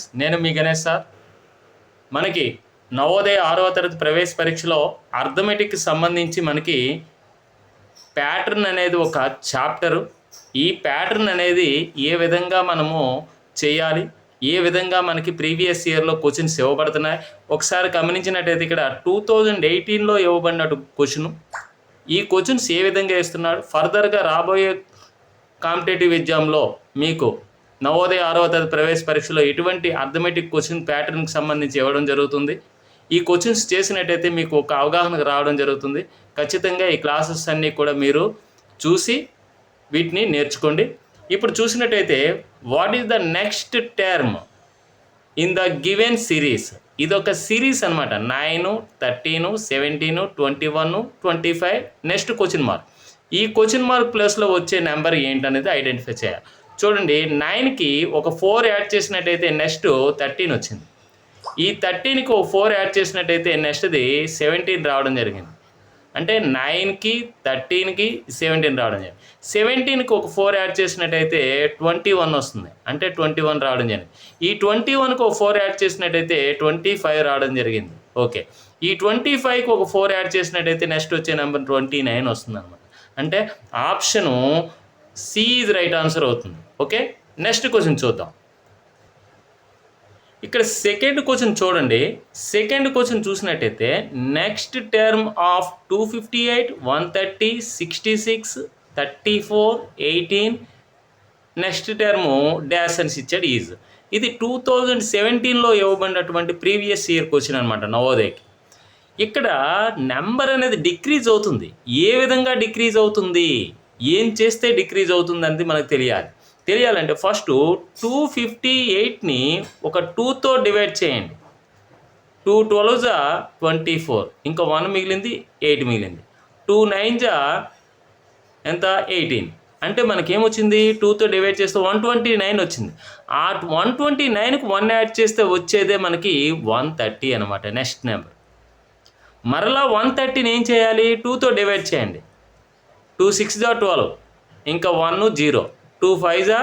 Friends నేను మీ Ganesh sir. మనకి నవోదయ ఆరవ తరగతి ప్రవేశ పరీక్షలో అర్థమెటిక్కి సంబంధించి మనకి ప్యాటర్న్ అనేది ఒక చాప్టరు. ఈ ప్యాటర్న్ అనేది ఏ విధంగా మనము చేయాలి ఏ విధంగా మనకి ప్రీవియస్ ఇయర్లో క్వశ్చన్స్ ఇవ్వబడుతున్నాయి. ఒకసారి గమనించినట్టయితే ఇక్కడ టూ థౌజండ్ ఎయిటీన్లో ఇవ్వబడిన క్వశ్చన్. ఈ క్వశ్చన్స్ ఏ విధంగా ఇస్తున్నాడు ఫర్దర్గా రాబోయే కాంపిటేటివ్ ఎగ్జామ్లో మీకు నవోదయ ఆరవ తరగతి ప్రవేశ పరీక్షలో ఎటువంటి అర్థమెటిక్ క్వశ్చన్ ప్యాటర్న్కి సంబంధించి ఇవ్వడం జరుగుతుంది. ఈ క్వశ్చన్స్ చేసినట్టయితే మీకు ఒక అవగాహనకు రావడం జరుగుతుంది. ఖచ్చితంగా ఈ క్లాసెస్ అన్నీ కూడా మీరు చూసి వీటిని నేర్చుకోండి. ఇప్పుడు చూసినట్టయితే what is the next term in the given series ఇది ఒక సిరీస్ అనమాట nine thirteen seventeen twenty one twenty five next question mark ఈ క్వశ్చన్ మార్క్ ప్లస్లో వచ్చే నెంబర్ ఏంటనేది ఐడెంటిఫై చేయాలి. చూడండి నైన్కి ఒక ఫోర్ యాడ్ చేసినట్టయితే నెక్స్ట్ థర్టీన్ వచ్చింది. ఈ థర్టీన్కి ఒక ఫోర్ యాడ్ చేసినట్టయితే నెక్స్ట్ది సెవెంటీన్ రావడం జరిగింది. అంటే నైన్కి థర్టీన్కి సెవెంటీన్ రావడం జరిగింది. సెవెంటీన్కి ఒక ఫోర్ యాడ్ చేసినట్టయితే ట్వంటీ వన్ వస్తుంది. అంటే ట్వంటీ వన్ రావడం జరిగింది. ఈ ట్వంటీ వన్కి ఒక ఫోర్ యాడ్ చేసినట్టయితే ట్వంటీ ఫైవ్ రావడం జరిగింది. ఓకే. ఈ ట్వంటీ ఫైవ్కి ఒక ఫోర్ యాడ్ చేసినట్టయితే నెక్స్ట్ వచ్చే నెంబర్ ట్వంటీ నైన్ వస్తుంది అనమాట అంటే option C is right answer అవుతుంది. ఓకే? నెక్స్ట్ క్వశ్చన్ చూద్దాం. ఇక్కడ సెకండ్ క్వశ్చన్ చూడండి. సెకండ్ క్వశ్చన్ చూసినట్టయితే next term of two fifty eight one thirty sixty six thirty four eighteen next term dash అని ఇచ్చాడు ఈజ్ ఇది టూ థౌజండ్ సెవెంటీన్లో ఇవ్వబడినటువంటి ప్రీవియస్ ఇయర్ క్వశ్చన్ అనమాట నవోదయకి. ఇక్కడ నెంబర్ అనేది డిక్రీజ్ అవుతుంది. ఏ విధంగా డిక్రీజ్ అవుతుంది? ఏం చేస్తే డిక్రీజ్ అవుతుంది అనేది మనకు తెలియాలి. తెలియాలంటే ఫస్ట్ టూ ఫిఫ్టీ ఎయిట్ని ఒక టూతో డివైడ్ చేయండి. టూ ట్వెల్వ్ జా ట్వంటీ ఫోర్ ఇంకా వన్ మిగిలింది ఎయిట్ మిగిలింది. టూ నైన్ జా ఎంత? ఎయిటీన్ అంటే మనకేమొచ్చింది? టూతో డివైడ్ చేస్తే వన్ ట్వంటీ నైన్ వచ్చింది. ఆ వన్ ట్వంటీ నైన్కి వన్ యాడ్ చేస్తే వచ్చేదే మనకి వన్ థర్టీ అనమాట నెక్స్ట్ నెంబర్ మరలా వన్ థర్టీని ఏం చేయాలి? టూతో డివైడ్ చేయండి. టూ సిక్స్ జా ట్వెల్వ్ ఇంకా వన్ జీరో టూ ఫైవ్ జా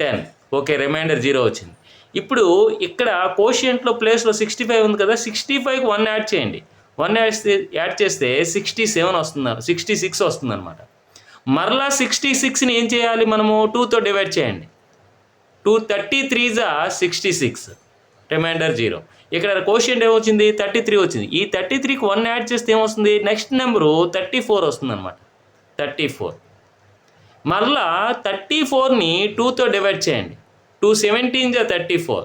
టెన్. ఓకే రిమైండర్ జీరో వచ్చింది. ఇప్పుడు ఇక్కడ కోషియంట్లో ప్లేస్లో సిక్స్టీ ఫైవ్ ఉంది కదా సిక్స్టీ ఫైవ్కి వన్ యాడ్ చేయండి. వన్ యాడ్ యాడ్ చేస్తే సిక్స్టీ సెవెన్ వస్తుంది సిక్స్టీ సిక్స్ వస్తుంది అనమాట మరలా సిక్స్టీ సిక్స్ని ఏం చేయాలి మనము? టూతో డివైడ్ చేయండి. టూ థర్టీ త్రీ జా సిక్స్టీ సిక్స్ రిమైండర్ జీరో. ఇక్కడ క్వశ్చన్ ఏమొచ్చింది? థర్టీ త్రీ వచ్చింది. ఈ థర్టీ త్రీకి వన్ యాడ్ చేస్తే ఏమొస్తుంది? నెక్స్ట్ నెంబరు థర్టీ ఫోర్ వస్తుంది అనమాట థర్టీ ఫోర్ మరలా థర్టీ ఫోర్ని టూతో డివైడ్ చేయండి. టూ సెవెంటీన్ జా thirty four.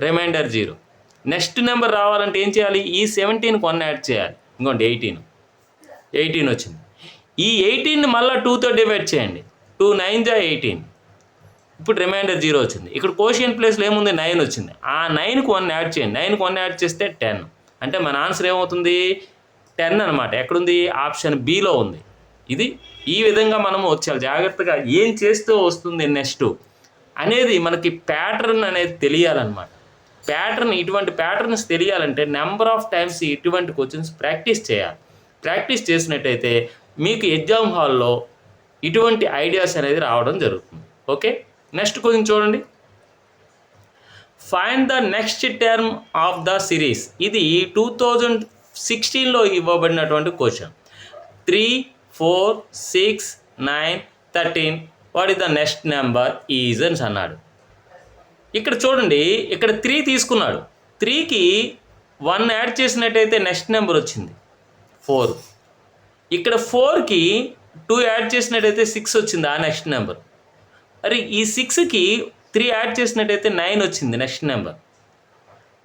Remainder zero. Next number రావాలంటే ఏం చేయాలి? ఈ సెవెంటీన్కి వన్ యాడ్ చేయాలి. ఇంకోండి ఎయిటీన్. ఎయిటీన్ వచ్చింది. ఈ ఎయిటీన్ని మళ్ళీ టూతో డివైడ్ చేయండి. టూ నైన్ జా ఎయిటీన్. ఇప్పుడు రిమైండర్ జీరో వచ్చింది. ఇక్కడ కోషియన్ ప్లేస్లో ఏముంది? నైన్ వచ్చింది. ఆ నైన్కి వన్ యాడ్ చేయండి. నైన్కి వన్ యాడ్ చేస్తే టెన్. అంటే మన ఆన్సర్ ఏమవుతుంది? టెన్ అనమాట ఎక్కడుంది? ఆప్షన్ బీలో ఉంది. ఇది ఈ విధంగా మనము చాలా జాగ్రత్తగా ఏం చేస్తూ వస్తుంది నెక్స్ట్ అనేది మనకి ప్యాటర్న్ అనేది తెలియాలన్నమాట. ప్యాటర్న్ ఇటువంటి ప్యాటర్న్స్ తెలియాలంటే నెంబర్ ఆఫ్ టైమ్స్ ఇటువంటి క్వశ్చన్స్ ప్రాక్టీస్ చేయాలి. ప్రాక్టీస్ చేసినట్టయితే మీకు ఎగ్జామ్ హాల్లో ఇటువంటి ఐడియాస్ అనేది రావడం జరుగుతుంది. ఓకే నెక్స్ట్ క్వశ్చన్ చూడండి. Find the next term of the series ఇది టూ థౌజండ్ సిక్స్టీన్లో ఇవ్వబడినటువంటి question three four six nine thirteen. What is the next number ఈజన్స్ అన్నాడు. ఇక్కడ చూడండి ఇక్కడ త్రీ తీసుకున్నాడు. త్రీకి వన్ యాడ్ చేసినట్టయితే నెక్స్ట్ నెంబర్ వచ్చింది. ఫోర్. ఇక్కడ ఫోర్కి టూ యాడ్ చేసినట్టయితే సిక్స్ వచ్చింది ఆ నెక్స్ట్ నెంబర్. మరి ఈ సిక్స్కి త్రీ యాడ్ చేసినట్టయితే నైన్ వచ్చింది నెక్స్ట్ నెంబర్.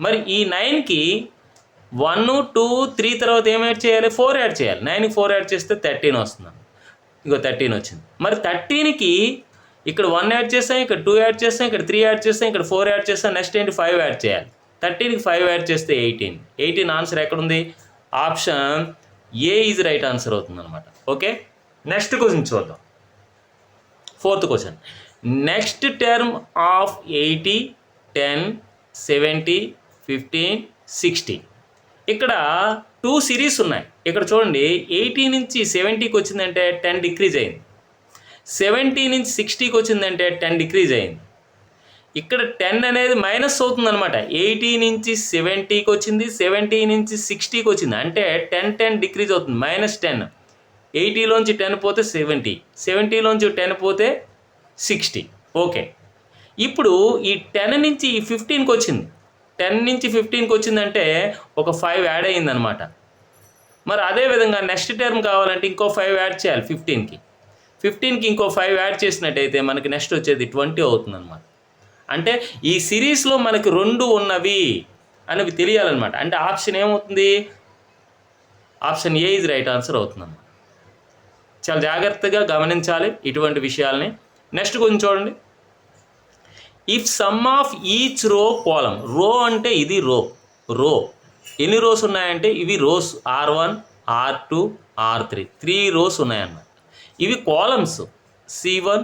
మరి ఈ నైన్కి వన్ టూ త్రీ తర్వాత ఏం యాడ్ చేయాలి? ఫోర్ యాడ్ చేయాలి. నైన్కి ఫోర్ యాడ్ చేస్తే థర్టీన్ వస్తుంది. ఇంకో థర్టీన్ వచ్చింది. మరి థర్టీన్కి ఇక్కడ వన్ యాడ్ చేస్తాం ఇక్కడ టూ యాడ్ చేస్తాం ఇక్కడ త్రీ యాడ్ చేస్తాం ఇక్కడ ఫోర్ యాడ్ చేస్తాం నెక్స్ట్ ఏంటి? ఫైవ్ యాడ్ చేయాలి. థర్టీన్కి ఫైవ్ యాడ్ చేస్తే ఎయిటీన్ ఎయిటీన్ ఆన్సర్ ఎక్కడుంది? Option A is right answer అవుతుంది అనమాట ఓకే నెక్స్ట్ క్వశ్చన్ చూద్దాం. Fourth question next term of eighty ten seventy fifteen sixty ఇక్కడ టూ సిరీస్ ఉన్నాయి. ఇక్కడ చూడండి ఎయిటీ నుంచి సెవెంటీకి వచ్చిందంటే టెన్ డిక్రీజ్ అయింది. సెవెంటీ నుంచి సిక్స్టీకి వచ్చిందంటే టెన్ డిక్రీజ్ అయింది. ఇక్కడ టెన్ అనేది మైనస్ అవుతుందన్నమాట. ఎయిటీ నుంచి సెవెంటీకి వచ్చింది సెవెంటీ నుంచి సిక్స్టీకి వచ్చింది. అంటే టెన్ టెన్ డిక్రీజ్ అవుతుంది మైనస్ టెన్ ఎయిటీలోంచి టెన్ పోతే సెవెంటీ సెవెంటీలోంచి టెన్ పోతే సిక్స్టీ ఓకే ఇప్పుడు ఈ టెన్ నుంచి ఈ ఫిఫ్టీన్కి వచ్చింది. టెన్ నుంచి ఫిఫ్టీన్కి వచ్చిందంటే ఒక ఫైవ్ యాడ్ అయ్యిందనమాట. మరి అదే విధంగా నెక్స్ట్ టర్మ్ కావాలంటే ఇంకో ఫైవ్ యాడ్ చేయాలి ఫిఫ్టీన్కి. ఫిఫ్టీన్కి ఇంకో ఫైవ్ యాడ్ చేసినట్టయితే మనకి నెక్స్ట్ వచ్చేది ట్వంటీ అవుతుందన్నమాట అంటే ఈ సిరీస్లో మనకి రెండు ఉన్నవి అనేవి తెలియాలన్నమాట. అంటే ఆప్షన్ ఏమవుతుంది? ఆప్షన్ ఏ ఇది రైట్ ఆన్సర్ అవుతుందన్నమాట. చాలా జాగ్రత్తగా గమనించాలి ఇటువంటి విషయాల్ని. నెక్స్ట్ కొంచెం చూడండి. ఇఫ్ సమ్ ఆఫ్ ఈచ్ రో కోలం రో అంటే ఇది రో రో ఎన్ని రోస్ ఉన్నాయంటే ఇవి rows R one R two R three three rows ఉన్నాయన్నమాట. ఇవి columns C one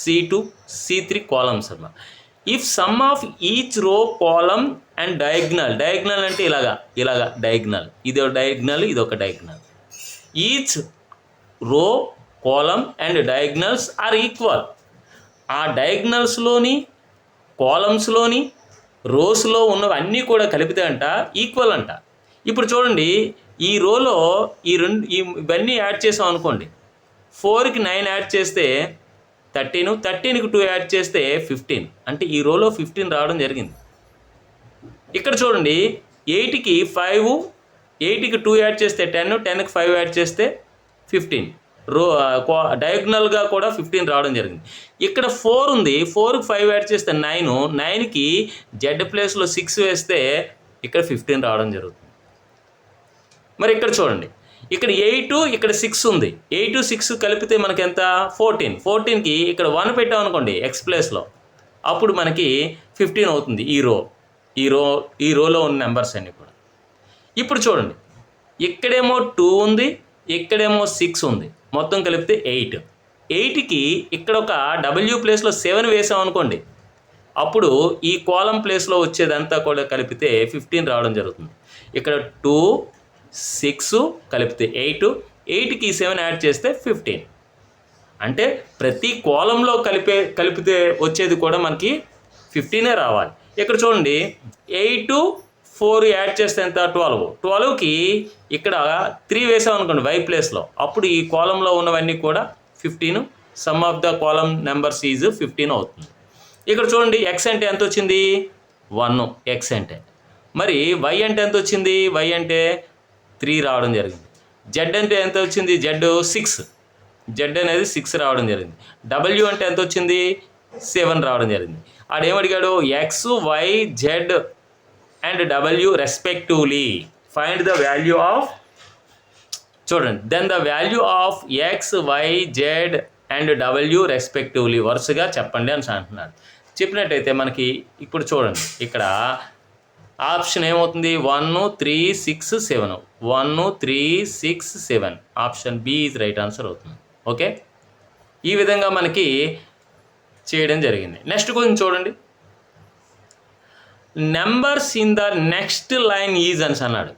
C two C three columns అన్నమాట. If sum of each row column and diagonal diagonal అంటే ఇలాగా ఇలాగా డయాగ్నల్ ఇది ఒక డయాగ్నల్ ఇది ఒక diagonal each row column and diagonals are equal ఆ డయాగ్నల్స్లోని కాలమ్స్లోని రోస్లో ఉన్నవి అన్నీ కూడా కలిపితే అంట ఈక్వల్ అంట. ఇప్పుడు చూడండి ఈ రోలో ఈ రెండు ఈ ఇవన్నీ యాడ్ చేసాం అనుకోండి. ఫోర్కి నైన్ యాడ్ చేస్తే థర్టీన్ థర్టీన్కి టూ యాడ్ చేస్తే ఫిఫ్టీన్ అంటే ఈ రోలో ఫిఫ్టీన్ రావడం జరిగింది. ఇక్కడ చూడండి ఎయిట్కి ఫైవ్ ఎయిట్కి టూ యాడ్ చేస్తే టెన్ టెన్కి ఫైవ్ యాడ్ చేస్తే ఫిఫ్టీన్ రో డయాగ్నల్గా కూడా ఫిఫ్టీన్ రావడం జరిగింది. ఇక్కడ ఫోర్ ఉంది. ఫోర్కి ఫైవ్ యాడ్ చేస్తే నైన్ నైన్కి జెడ్ ప్లేస్లో సిక్స్ వేస్తే ఇక్కడ ఫిఫ్టీన్ రావడం జరుగుతుంది. మరి ఇక్కడ చూడండి. ఇక్కడ ఎయిట్ ఇక్కడ సిక్స్ ఉంది. ఎయిట్ సిక్స్ కలిపితే మనకి ఎంత ఫోర్టీన్ ఫోర్టీన్కి ఇక్కడ వన్ పెట్టాం అనుకోండి ఎక్స్ ప్లేస్లో అప్పుడు మనకి ఫిఫ్టీన్ అవుతుంది ఈ రో ఈ రో ఈ రోలో ఉన్న నెంబర్స్ అన్నీ కూడా. ఇప్పుడు చూడండి. ఇక్కడేమో టూ ఉంది. ఇక్కడేమో సిక్స్ ఉంది. మొత్తం కలిపితే ఎయిట్ ఎయిట్కి ఇక్కడ ఒక డబ్ల్యూ ప్లేస్లో సెవెన్ వేసాం అనుకోండి. అప్పుడు ఈ కాలం ప్లేస్లో వచ్చేదంతా కూడా కలిపితే ఫిఫ్టీన్ రావడం జరుగుతుంది. ఇక్కడ టూ సిక్స్ కలిపితే ఎయిట్ ఎయిట్కి సెవెన్ యాడ్ చేస్తే ఫిఫ్టీన్ అంటే ప్రతి కోలంలో కలిపే కలిపితే వచ్చేది కూడా మనకి ఫిఫ్టీనే రావాలి. ఇక్కడ చూడండి. ఎయిట్ ఫోర్ యాడ్ చేస్తే ఎంత? ట్వెల్వ్. ట్వెల్వ్కి ఇక్కడ త్రీ వేసాం అనుకోండి వై ప్లేస్లో అప్పుడు ఈ కోలంలో ఉన్నవన్నీ కూడా fifteen sum of the column numbers is fifteen అవుతుంది. ఇక్కడ చూడండి ఎక్స్ అంటే ఎంత వచ్చింది? వన్ ఎక్స్ అంటే. మరి వై అంటే ఎంత వచ్చింది? వై అంటే త్రీ రావడం జరిగింది. జెడ్ అంటే ఎంత వచ్చింది? జెడ్ సిక్స్ జెడ్ అనేది సిక్స్ రావడం జరిగింది. డబ్ల్యూ అంటే ఎంత వచ్చింది? సెవెన్ రావడం జరిగింది. ఆడేమడిగాడు? X Y Z and W respectively find the value of చూడండి then the value of X Y Z and W respectively వరుసగా చెప్పండి అని అంటున్నాడు చెప్పినట్టయితే మనకి ఇప్పుడు చూడండి ఇక్కడ ఆప్షన్ ఏమవుతుంది? One three six seven one three six seven option B is right answer అవుతుంది. ఓకే ఈ విధంగా మనకి చేయడం జరిగింది. నెక్స్ట్ కొంచెం చూడండి. Numbers in the next line is అని అన్నాడు.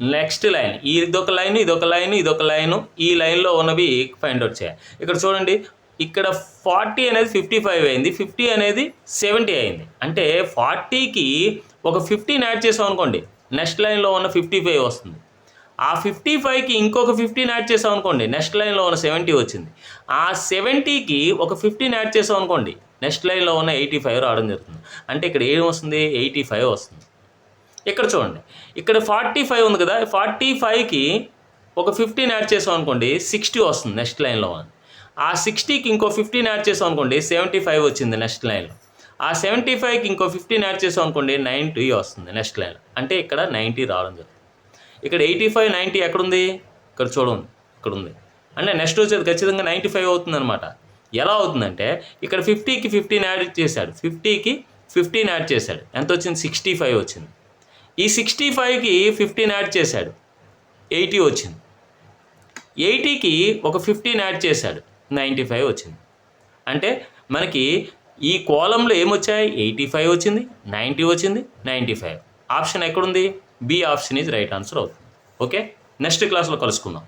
Next line. ఇదొక లైన్ ఇదొక లైన్ ఇదొక లైన్. ఈ లైన్లో ఉన్నవి ఫైండ్ అవుట్ చేయాలి. ఇక్కడ చూడండి ఇక్కడ ఫార్టీ అనేది ఫిఫ్టీ ఫైవ్ అయింది. ఫిఫ్టీ అనేది సెవెంటీ అయింది. అంటే ఫార్టీకి ఒక ఫిఫ్టీన్ యాడ్ చేసాం అనుకోండి నెక్స్ట్ లైన్లో ఉన్న ఫిఫ్టీ ఫైవ్ వస్తుంది. ఆ ఫిఫ్టీ ఫైవ్కి ఇంకొక ఫిఫ్టీన్ యాడ్ చేసాం అనుకోండి నెక్స్ట్ లైన్లో ఉన్న సెవెంటీ వచ్చింది. ఆ సెవెంటీకి ఒక ఫిఫ్టీన్ యాడ్ చేసాం అనుకోండి నెక్స్ట్ లైన్లో ఉన్న ఎయిటీ ఫైవ్ రావడం జరుగుతుంది. అంటే ఇక్కడ ఏం వస్తుంది? ఎయిటీ ఫైవ్ వస్తుంది. ఇక్కడ చూడండి. ఇక్కడ ఫార్టీ ఫైవ్ ఉంది కదా ఫార్టీ ఫైవ్కి ఒక ఫిఫ్టీన్ యాడ్ చేసాం అనుకోండి సిక్స్టీ వస్తుంది నెక్స్ట్ లైన్లో ఆ సిక్స్టీకి ఇంకో ఫిఫ్టీన్ యాడ్ చేసాం అనుకోండి సెవెంటీ ఫైవ్ వచ్చింది నెక్స్ట్ లైన్లో. ఆ సెవెంటీ ఫైవ్కి ఇంకో ఫిఫ్టీన్ యాడ్ చేసాం అనుకోండి నైంటీ వస్తుంది నెక్స్ట్ లైన్ అంటే ఇక్కడ నైంటీ రావడం జరుగుతుంది. ఇక్కడ ఎయిటీ ఫైవ్ నైంటీ ఎక్కడుంది? ఇక్కడ చూడండి ఇక్కడ ఉంది అంటే నెక్స్ట్ వచ్చేది ఖచ్చితంగా నైంటీ ఫైవ్ అవుతుంది అనమాట ఎలా అవుతుందంటే ఇక్కడ ఫిఫ్టీకి ఫిఫ్టీన్ యాడ్ చేశాడు. ఫిఫ్టీకి ఫిఫ్టీన్ యాడ్ చేశాడు. ఎంత వచ్చింది సిక్స్టీ ఫైవ్ వచ్చింది. ఈ సిక్స్టీ ఫైవ్కి ఫిఫ్టీన్ యాడ్ చేశాడు. ఎయిటీ వచ్చింది. ఎయిటీకి ఒక ఫిఫ్టీన్ యాడ్ చేశాడు. నైంటీ ఫైవ్ వచ్చింది. అంటే మనకి ఈ కోలంలో ఏమొచ్చాయి? ఎయిటీ ఫైవ్ వచ్చింది నైంటీ వచ్చింది నైంటీ ఫైవ్. ఆప్షన్ ఎక్కడుంది? B option is right answer అవుతుంది. ఓకే? నెక్స్ట్ క్లాస్లో కలుసుకుందాం.